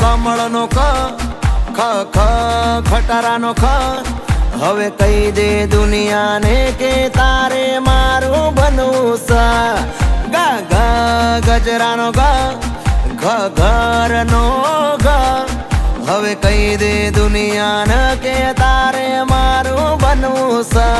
કમળનો ક ખ ખ, ખટારાનો ખ. હવે કહી દે દુનિયાને કે તારે મારું બનવું સા ગા ગા, ગજરાનો ગા, ઘ, ઘરનો ઘ હવે કહી દે દુનિયાને કે તારે મારું બનવું સા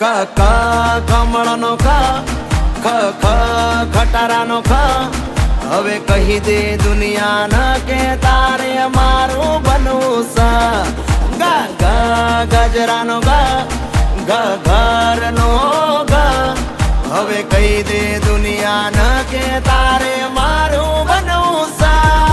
ક ક કમળનો ખ ખ ખ ખટારાનો ખ. હવે કહી દે દુનિયા ન કે તારે મારું બનવું સ. ગા ગા ગજરાનો ગા, ગ ઘરનો ગ. હવે કહી દે દુનિયા ન કે તારે મારું બનવું સા.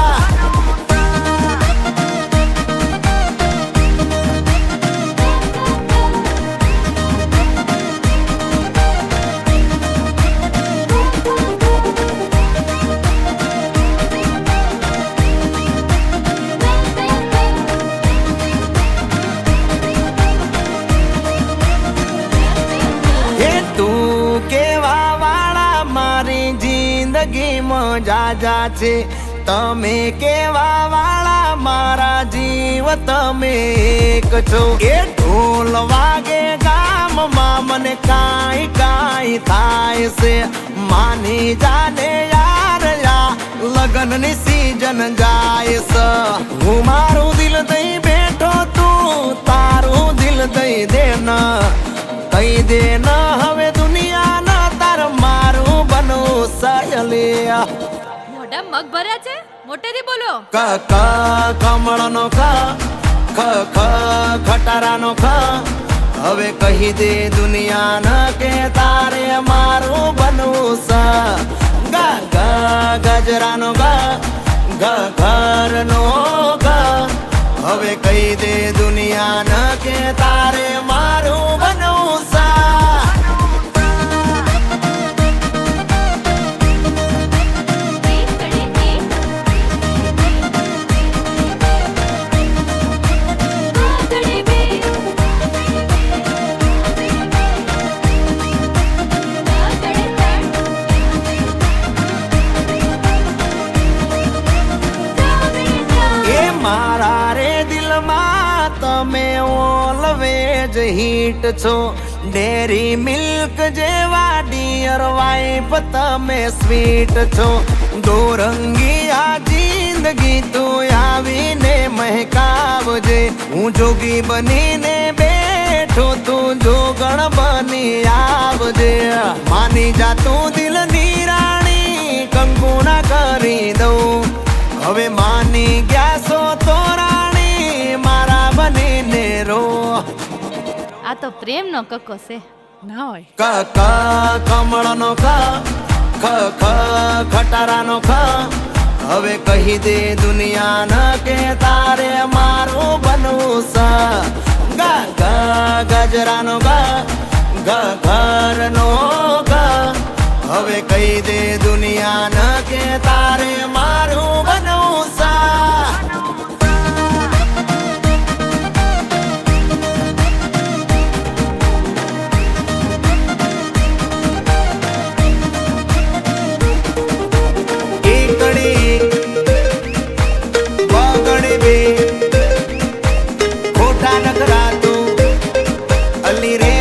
જિંદગીમાં જાજા. છે તમે કેવા વાળા મારા જીવ તમે એક છો. એ ઢોલ વાગે ગામમાં મને કાંઈ કાંઈ થાય છે. માની જાને યાર, યા લગ્નની સીઝન જાય છે. હું મારું દિલ દઈ બેઠો તું, તારું દિલ દઈ દે ન કહી દે હવે સાયલિયા મોઢા મગ ભર્યા છે? મોટેથી બોલો. ક ક કમળનો ક ખ ખ ખટારાનો ખ. હવે કહી દે દુનિયા ન કે તારે મારું બનવું સ. ગ ગ ગજરાનો ગ ગ ઘરનો ગ. હવે કહી દે દુનિયા ન કે તારે તમે ઓલવેજ હીટ છો. ડેરી મિલ્ક જેવા ડિયર વાઇફ તમે સ્વીટ છો. દોરંગી આ જિંદગી તું આવીને મહેકાવજે. હું જોગી બનીને બેઠો તું જોગણ બની આવજે. માની જા તું દિલ રાણી કંકુના કરી દઉં. હવે માની ગયા આ તો પ્રેમનો કક્કો છે. ના હોય. ક ક કમળનો ક ખ ખ ખટારાનો ખ. હવે કહી દે દુનિયા ન કે તારે મારું બનવું સ. ગા ગા ગજરાનો ગા ગ ઘરનો ગ. હવે કહી દે ಸಾತು ಅಲ್ಲಿ ರೇ